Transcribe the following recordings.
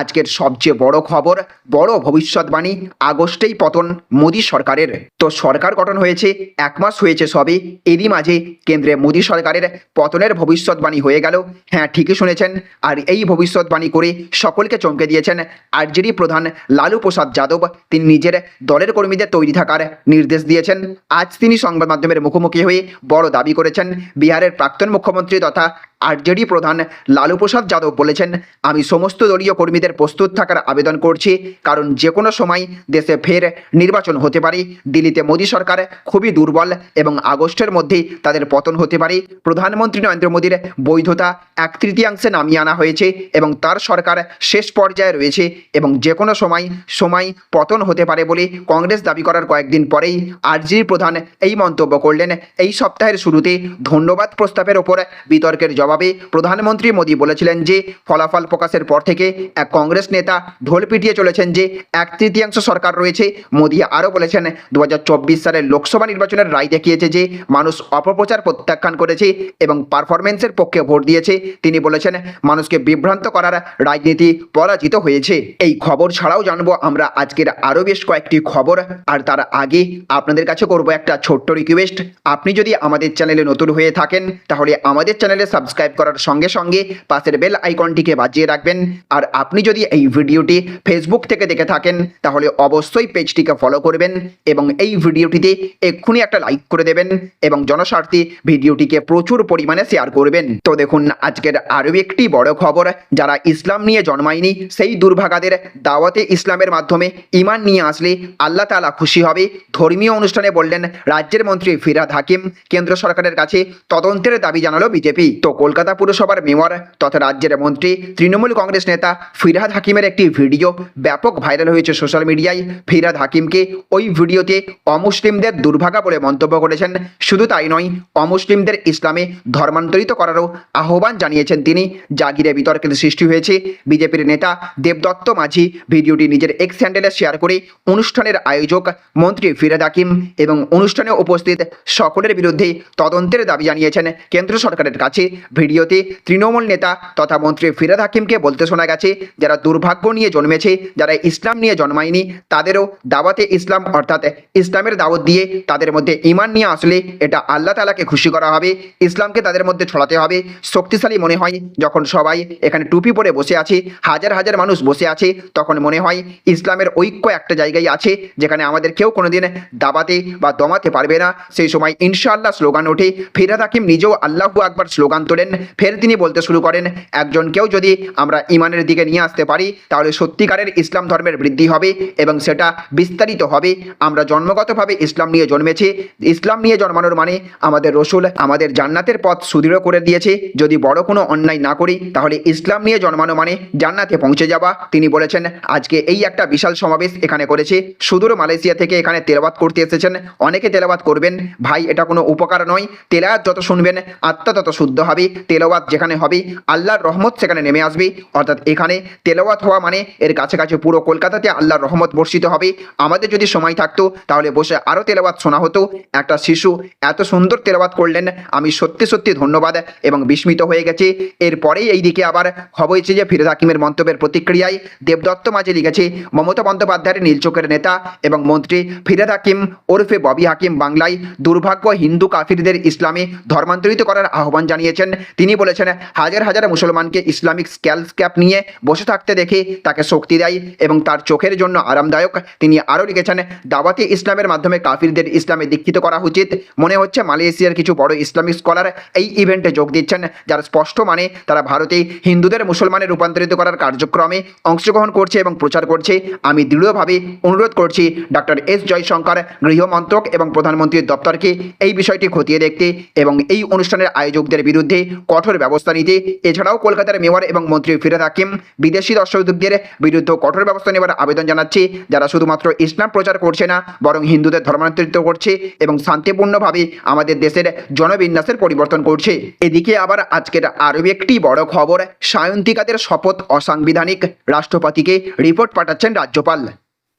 আজকের সবচেয়ে বড় খবর, বড় ভবিষ্যৎবাণী আগস্টেই পতন মোদী সরকারের। তো সরকার গঠন হয়েছে, এক মাস হয়েছে সবে এরই মাঝে কেন্দ্রে মোদী সরকারের পতনের ভবিষ্যৎবাণী হয়ে গেল। হ্যাঁ ঠিকই শুনেছেন, আর এই ভবিষ্যৎবাণী করে সকলকে চমকে দিয়েছেন আরজেডি প্রধান লালু প্রসাদ যাদব। তিনি নিজের দলের কর্মীদের তৈরি থাকার নির্দেশ দিয়েছেন। আজ তিনি সংবাদ মাধ্যমের মুখোমুখি হয়ে বড় দাবি করেছেন। বিহারের প্রাক্তন মুখ্যমন্ত্রী তথা আরজেডি প্রধান লালু প্রসাদ যাদব বলেছেন, আমি সমস্ত দলীয় কর্মীদের প্রস্তুত থাকার আবেদন করছি। কারণ যে কোনো সময় দেশে ফের নির্বাচন হতে পারে। দিল্লিতে মোদী সরকার খুবই দুর্বল এবং আগস্টের মধ্যেই তাদের পতন হতে পারে। প্রধানমন্ত্রী নরেন্দ্র মোদীর বৈধতা এক তৃতীয়াংশে নামিয়ে আনা হয়েছে এবং তার সরকার শেষ পর্যায়ে রয়েছে এবং যে কোনো সময় সময় পতন হতে পারে বলে কংগ্রেস দাবি করার কয়েকদিন পরেই আরজির প্রধান এই মন্তব্য করলেন। এই সপ্তাহের শুরুতে ধন্যবাদ প্রস্তাবের ওপর বিতর্কের জবাবে প্রধানমন্ত্রী মোদী বলেছিলেন যে, ফলাফল প্রকাশের পর থেকে এক কংগ্রেস নেতা ঢোল পিটিয়ে চলেছেন যে এক তৃতীয়াংশ সরকার রয়েছে। মোদী আরও বলেছেন দু হাজার চব্বিশ সালের লোকসভা নির্বাচনের রায় দেখিয়েছে যে মানুষ অপপ্রচার প্রত্যাখ্যান করেছে এবং পারফরমেন্সের পক্ষে ভোট দিয়েছে। তিনি বলেছেন, মানুষকে বিভ্রান্ত করার রাজনীতি পরাজিত হয়েছে। এই খবর ছাড়াও জানব আমরা আজকের আরও বেশ কয়েকটি খবর। আর তার আগে আপনাদের কাছে করব একটা ছোট্ট রিকোয়েস্ট আপনি যদি আমাদের চ্যানেলে নতুন হয়ে থাকেন, তাহলে আমাদের চ্যানেলে সাবস্ক্রাইব করার সঙ্গে সঙ্গে পাশের বেল আইকনটিকে বাজিয়ে রাখবেন। আর আপনি যদি এই ভিডিওটি ফেসবুক থেকে দেখে থাকেন, তাহলে অবশ্যই পেজটিকে ফলো করবেন এবং এই ভিডিওটিতে এক্ষুনি একটা লাইক করে দেবেন এবং জনস্বার্থে ভিডিওটিকে প্রচুর পরিমাণে শেয়ার করবেন। তো দেখুন, আজকের আরও একটি বড় খবর, যারা ইসলাম নিয়ে জন্মায়নি, সেই দুর্ভাগাদের দাওয়াতে ইসলামের মাধ্যমে ইমান নিয়ে আসলে আল্লাহ তাআলা খুশি হবে। ধর্মীয় অনুষ্ঠানে বললেন রাজ্যের মন্ত্রী ফিরাদ হাকিম, কেন্দ্র সরকারের কাছে তদন্তের দাবি জানালো বিজেপি। তো কলকাতা পুরসভার মেয়র তথা রাজ্যের মন্ত্রী, তৃণমূল কংগ্রেস নেতা ফিরহাদ হাকিমের একটি ভিডিও ব্যাপক ভাইরাল হয়েছে সোশ্যাল মিডিয়ায়। ফিরহাদ হাকিমকে ওই ভিডিওতে অমুসলিমদের দুর্ভাগা বলে মন্তব্য করেছেন। শুধু তাই নয়, অমুসলিমদের ইসলামে ধর্মান্তরিত করারও আহ্বান জানিয়েছেন তিনি। জাগিরে বিতর্কের সৃষ্টি হয়েছে। বিজেপির নেতা দেবদত্ত মাঝি ভিডিওটি নিজের এক্স হ্যান্ডেলে শেয়ার করে অনুষ্ঠানের আয়োজক মন্ত্রী ফিরাদ হাকিম এবং অনুষ্ঠানে উপস্থিত সকলের বিরুদ্ধে তদন্তের দাবি জানিয়েছেন। কেন্দ্র সরকারের কাছে ভিডিওতে তৃণমূল নেতা তথা মন্ত্রী ফিরাদ হাকিমকে বলতে শোনা গেছে যারা দুর্ভাগ্য নিয়ে জন্মেছে, যারা ইসলাম নিয়ে জন্মায়নি, তাদেরও দাওয়াতে ইসলাম, অর্থাৎ ইসলামের দাওয়াত দিয়ে তাদের মধ্যে ইমান নিয়ে আসলে এটা আল্লাহ তালাকে খুশি করা হবে, ইসলামকে তাদের মধ্যে ছড়াতে হবে। শক্তিশালী মনে হয় যখন সবাই এখানে টুপি পরে বসে আছে, হাজার হাজার মানুষ বসে আছে, তখন মনে হয় ইসলামের ঐক্য একটা জায়গায় আছে, যেখানে আমাদের কেউ কোনোদিন দাবাতে বা দমাতে পারবে না। সেই সময় ইনশাআল্লাহ স্লোগান ওঠে ফিরাদ হাকিম নিজেও আল্লাহু আকবার স্লোগান তোলেন, ফের তিনি বলতে শুরু করেন একজনকেও যদি আমরা ইমানের দিকে নিয়ে আসতে পারি, তাহলে সত্যিকারের ইসলাম ধর্মের বৃদ্ধি হবে এবং সেটা বিস্তারিত হবে। আমরা জন্মগতভাবে ইসলাম নিয়ে জন্মেছি। ইসলাম নিয়ে জন্মানোর মানে আমাদের রসুল আমাদের জান্নাতের পথ সুদৃঢ় করে দিয়েছে। যদি বড় কোনো অন্যায় না করি, তাহলে ইসলাম নিয়ে জন্মানো মানে জান্নাতে পৌঁছে যাওয়া। তিনি বলেছেন, আজকে এই একটা বিশাল সমাবেশ এখানে করেছে। সুদূর মালয়েশিয়া থেকে এখানে তেলাবাত করতে এসেছেন। অনেকে তেলাবাত করবেন। ভাই, এটা কোনো উপকার নয়। তেলাওয়াত যত শুনবেন, আত্মা তত শুদ্ধ হবে। তেলাওয়াত যেখানে হবে, আল্লাহর রহমত সেখানে নেমে আসবে। অর্থাৎ এখানে তেলাওয়াত হওয়া মানে এর কাছে কাছে পুরো কলকাতাতে আল্লাহর রহমত বর্ষিত হবে। আমাদের যদি সময় থাকতো, তাহলে বসে আরও তেলাওয়াত শোনা হতো। একটা শিশু এত সুন্দর তেলাওয়াত করলেন, আমি সত্যি সত্যি ধন্যবাদ এবং বিস্মিত হয়ে গেছে। এরপরেই এই দিকে আবার হয়েছে যে ফিরোজ হাকিমের মন্তব্যের প্রতিক্রিয়ায় দেবদত্ত মাঝে লিখেছে, মমতা বন্দ্যোপাধ্যায়ের নীলচোখের নেতা এবং মন্ত্রী ফিরাদ হাকিম ওরফে ববি হাকিম বাংলায় দুর্ভাগ্য হিন্দু কাফিরদের ইসলামে ধর্মান্তরিত করার আহ্বান জানিয়েছেন। তিনি বলেছেন, হাজার হাজার মুসলমানকে ইসলামিক স্ক্যাল স্ক্যাপ নিয়ে বসে থাকতে দেখে, তাকে শক্তি দেয় এবং তার চোখের জন্য আরামদায়ক। তিনি আরও লিখেছেন, দাওয়াতে ইসলামের মাধ্যমে কাফিরদের ইসলামে দীক্ষিত করা উচিত। মনে হচ্ছে, মালয়েশিয়ার কিছু বড় ইসলামিক স্কলার এই ইভেন্টে যোগ দিচ্ছেন, যার স্পষ্ট মানে তারা ভারতে হিন্দুদের মুসলমানে রূপান্তরিত করার কার্যক্রমে অংশগ্রহণ করছে এবং প্রচার করছে। আমি দৃঢ়ভাবে অনুরোধ করছি ডক্টর এস জয়শঙ্কর গৃহমন্ত্রক এবং প্রধানমন্ত্রীর দপ্তরকে এই বিষয়টি খতিয়ে দেখতে এবং এই অনুষ্ঠানের আয়োজকদের বিরুদ্ধে কঠোর ব্যবস্থা নিতে। এছাড়াও কলকাতার মেয়র এবং মন্ত্রী ফিরাদ হাকিম, বিদেশি দর্শকদের বিরুদ্ধে কঠোর ব্যবস্থা নেবার আবেদন জানাচ্ছি। যারা শুধুমাত্র ইসলাম প্রচার করছে না, বরং হিন্দুদের ধর্মান্তরিত করছে এবং শান্তিপূর্ণভাবে আমাদের দেশের জনবিন্যাসের পরিবর্তন করছে। এদিকে আবার আজকের আরও একটি বড় খবর, সায়ন্তিকাদের শপথ অসাংবিধানিক। রাষ্ট্রপতিকে রিপোর্ট পাঠাচ্ছেন রাজ্যপাল।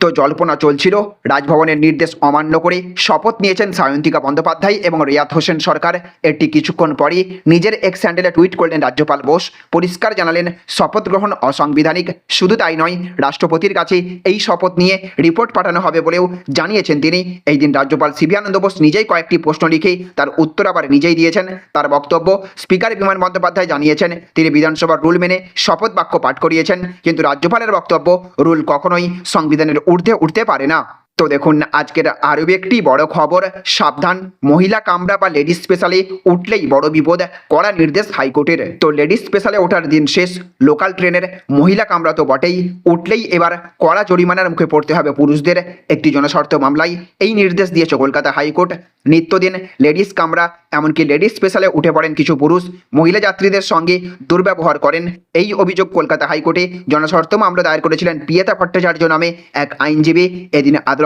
তো জল্পনা চলছিল। রাজভবনের নির্দেশ অমান্য করে শপথ নিয়েছেন সায়ন্তিকা বন্দ্যোপাধ্যায় এবং রিয়াদ হোসেন সরকার। এটি কিছুক্ষণ পরই নিজের এক্স হ্যান্ডেলে টুইট করলেন রাজ্যপাল বোস। পরিষ্কার জানালেন, শপথ গ্রহণ অসাংবিধানিক। শুধু তাই নয়, রাষ্ট্রপতির কাছে এই শপথ নিয়ে রিপোর্ট পাঠানো হবে বলেও জানিয়েছেন তিনি। এই দিন রাজ্যপাল সিবি আনন্দ বোস নিজেই কয়েকটি প্রশ্ন লিখে তার উত্তর আবার নিজেই দিয়েছেন। তার বক্তব্য স্পিকার বিমান বন্দ্যোপাধ্যায় জানিয়েছেন, তিনি বিধানসভার রুল মেনে শপথ বাক্য পাঠ করিয়েছেন। কিন্তু রাজ্যপালের বক্তব্য, রুল কখনোই সংবিধানের ঊর্ধ্বে উঠতে পারে না। তো দেখুন, আজকের আরও একটি বড় খবর, সাবধান, মহিলা কামরা বা লেডিস স্পেশালে উঠলেই বড় বিপদ, কড়া নির্দেশ হাইকোর্টের। তো লেডিস স্পেশালে ওঠার দিন শেষ লোকাল ট্রেনের মহিলা কামরা তো বটেই, উঠলেই এবার কড়া জরিমানার মুখে পড়তে হবে পুরুষদের, একটি জনস্বার্থ মামলায়। এই নির্দেশ দিয়েছে কলকাতা হাইকোর্ট। নিত্যদিন লেডিস কামরা, এমনকি লেডিস স্পেশালে উঠে পড়েন কিছু পুরুষ, মহিলা যাত্রীদের সঙ্গে দুর্ব্যবহার করেন। এই অভিযোগ কলকাতা হাইকোর্টে জনস্বার্থ মামলা দায়ের করেছিলেন পিয়েতা ভট্টাচার্য নামে এক আইনজীবী। এদিন আদালতে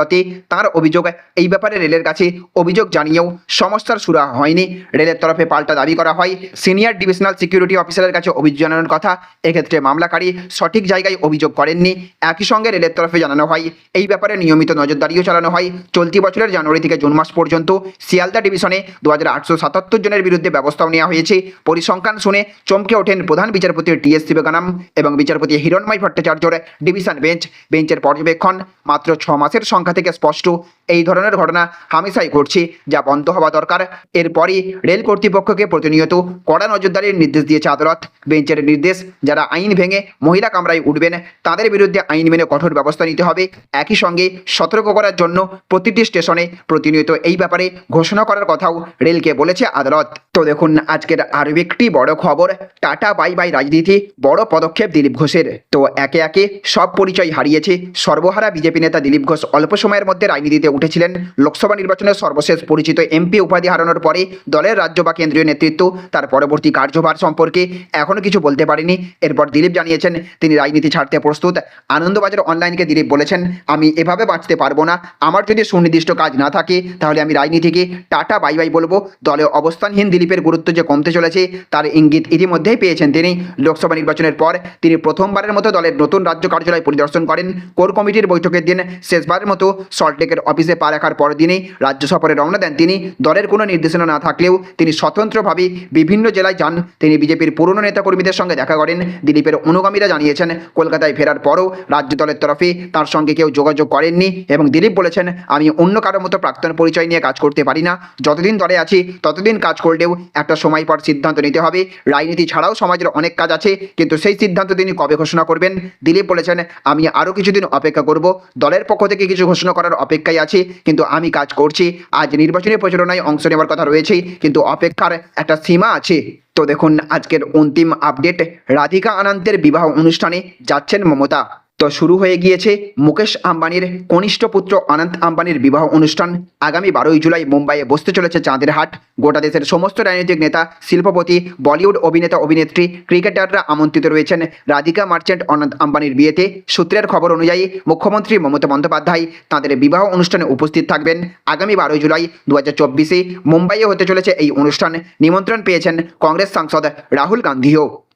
তার অভিযোগ, এই ব্যাপারে রেলের কাছে অভিযোগ জানিয়েও সমস্যার সুরা হয়নি। রেলের তরফে পাল্টা দাবি করা হয়। সিনিয়র ডিভিশনাল সিকিউরিটি অফিসারের কাছে অভিযোগ জানানোর কথা। এক্ষেত্রে মামলাকারী সঠিক জায়গায় অভিযোগ করেননি। একই সঙ্গে রেলের তরফে জানানো হয়, এই ব্যাপারে নিয়মিত নজরদারিও চালানো হয়। চলতি বছরের জানুয়ারি থেকে জুন মাস পর্যন্ত শিয়ালদা ডিভিশনে দু হাজার আটশো সাতাত্তর জনের বিরুদ্ধে ব্যবস্থাও নেওয়া হয়েছে। পরিসংখ্যান শুনে চমকে ওঠেন প্রধান বিচারপতি টি এস শিবগানাম এবং বিচারপতি হিরণময় ভট্টাচার্যর ডিভিশন বেঞ্চ। বেঞ্চের পর্যবেক্ষণ মাত্র ছ মাসের সংখ্যা থেকে স্পষ্ট এই ধরনের ঘটনা হামেশাই ঘটছে, যা বন্ধ হওয়া দরকার। এরপরই রেল কর্তৃপক্ষকে প্রতিনিয়ত কড়া নজরদারির নির্দেশ দিয়েছে আদালত। বেঞ্চের নির্দেশ, যারা আইন ভেঙে মহিলা কামরায় উঠবেন, তাদের বিরুদ্ধে আইন মেনে কঠোর ব্যবস্থা নিতে হবে। একই সঙ্গে সতর্ক করার জন্য প্রতিটি স্টেশনে প্রতিনিয়ত এই ব্যাপারে ঘোষণা করার কথাও রেলকে বলেছে আদালত। তো দেখুন, আজকের আরও একটি বড় খবর, টাটা, বাই বাই রাজনীতি, বড় পদক্ষেপ দিলীপ ঘোষের। তো একে একে সব পরিচয় হারিয়েছে, সর্বহারা বিজেপি নেতা দিলীপ ঘোষ অল্প সময়ের মধ্যে রাজনীতিতে উঠেছিলেন। লোকসভা নির্বাচনের সর্বশেষ পরিচিত এমপি উপাধি হারানোর পরে দলের রাজ্য বা কেন্দ্রীয় নেতৃত্ব তার পরবর্তী কার্যভার সম্পর্কে এখনও কিছু বলতে পারেনি। এরপর দিলীপ জানিয়েছেন, তিনি রাজনীতি ছাড়তে প্রস্তুত। আনন্দবাজার অনলাইনকে দিলীপ বলেছেন, আমি এভাবে বাঁচতে পারব না। আমার যদি সুনির্দিষ্ট কাজ না থাকে, তাহলে আমি রাজনীতিকে টাটা বাই বাই বলব। দলে অবস্থানহীন দিলীপের গুরুত্ব যে কমতে চলেছে, তার ইঙ্গিত ইতিমধ্যেই পেয়েছেন তিনি। লোকসভা নির্বাচনের পর তিনি প্রথমবারের মতো দলের নতুন রাজ্য কার্যালয় পরিদর্শন করেন। কোর কমিটির বৈঠকের দিন শেষবারের মতো সল্টলেকের অফিসে পা রাখার পর দিনেই রাজ্য সফরে রওনা দেন তিনি। দলের কোনো নির্দেশনা না থাকলেও তিনি স্বতন্ত্রভাবে বিভিন্ন জেলায় যান। তিনি বিজেপির পুরনো নেতাকর্মীদের সঙ্গে দেখা করেন। দিলীপের অনুগামীরা জানিয়েছেন, কলকাতায় ফেরার পরও রাজ্য দলের তরফে তার সঙ্গে কেউ যোগাযোগ করেননি এবং দিলীপ বলেছেন, আমি অন্য কারোর মতো প্রাক্তন পরিচয় নিয়ে কাজ করতে পারি না। যতদিন দলে আছি, ততদিন কাজ করলেও একটা সময় পর সিদ্ধান্ত নিতে হবে। রাজনীতি ছাড়াও সমাজের অনেক কাজ আছে, কিন্তু সেই সিদ্ধান্ত তিনি কবে ঘোষণা করবেন? দিলীপ বলেছেন, আমি আরও কিছুদিন অপেক্ষা করব। দলের পক্ষ থেকে কিছু ঘোষণা করার অপেক্ষায় আছি, কিন্তু আমি কাজ করছি। আজ নির্বাচনী প্রচারণায় অংশ নেওয়ার কথা রয়েছে, কিন্তু অপেক্ষার একটা সীমা আছে। তো দেখুন, আজকের অন্তিম আপডেট রাধিকা আনন্দের বিবাহ অনুষ্ঠানে যাচ্ছেন মমতা। তো শুরু হয়ে গিয়েছে মুকেশ আম্বানির কনিষ্ঠ পুত্র অনন্ত আম্বানির বিবাহ অনুষ্ঠান। আগামী বারোই জুলাই মুম্বাইয়ে বসতে চলেছে চাঁদের হাট গোটা দেশের সমস্ত রাজনৈতিক নেতা, শিল্পপতি, বলিউড অভিনেতা, অভিনেত্রী, ক্রিকেটাররা আমন্ত্রিত রয়েছেন। রাধিকা মার্চেন্ট অনন্ত আম্বানির বিয়েতে সূত্রের খবর অনুযায়ী মুখ্যমন্ত্রী মমতা বন্দ্যোপাধ্যায় তাদের বিবাহ অনুষ্ঠানে উপস্থিত থাকবেন। আগামী বারোই জুলাই দু হাজার চব্বিশে মুম্বাইয়ে হতে চলেছে এই অনুষ্ঠান। নিমন্ত্রণ পেয়েছেন কংগ্রেস সাংসদ রাহুল গান্ধীও।